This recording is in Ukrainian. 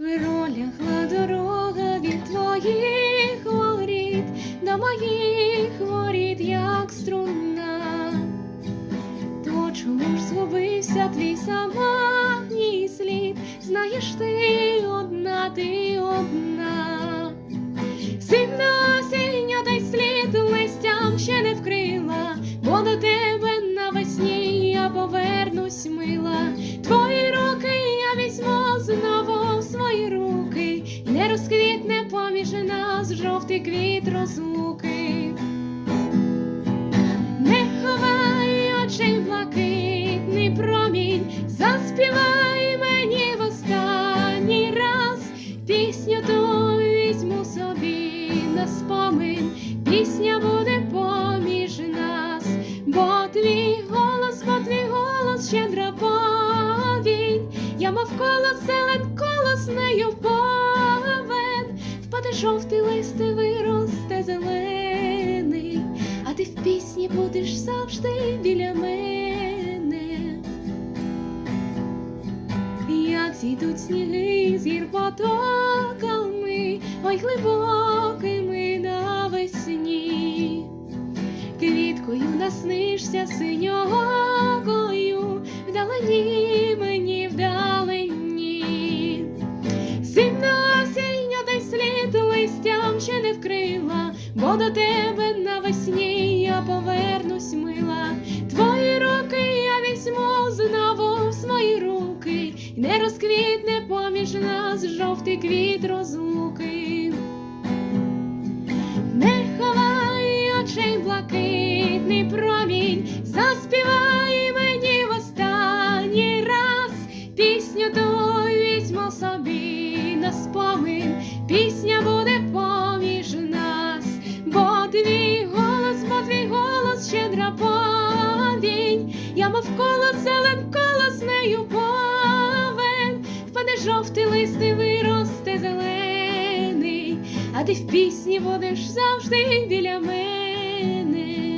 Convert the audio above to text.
Пролягла дорога від твоїх воріт до моїх воріт, як струна. То чому ж згубився твій самотній слід? Знаєш ти одна, ти одна. Сильна осіння та й слід листям ще не вкрила, бо до тебе навесні я повернусь мила. Поміж нас жовтий квіт розлуки. Не ховай очей блакитний промінь, заспівай мені в останній раз. Пісню ту візьму собі на спомин, пісня буде поміж нас, бо твій голос, бо твій голос щедра повінь, я мов колос, зелен колос нею повен, впаде жовтий лист і виросте зелений, а ти в пісні будеш завжди біля мене. Як зійдуть сніги з гір потоками, ой глибокими навесні, квіткою наснишся синьогою, вкрила, бо до тебе навесні я повернусь мила. Твої руки я візьму знову в свої руки, і не розквітне поміж нас жовтий квіт розлуки. Не ховай очей блакитний промінь, заспівай мені в останній раз пісню ту візьму собі на спомин, пісня буде я мов колос, зелен колос нею повен, впаде жовтий лист і виросте зелений, а ти в пісні будеш завжди біля мене.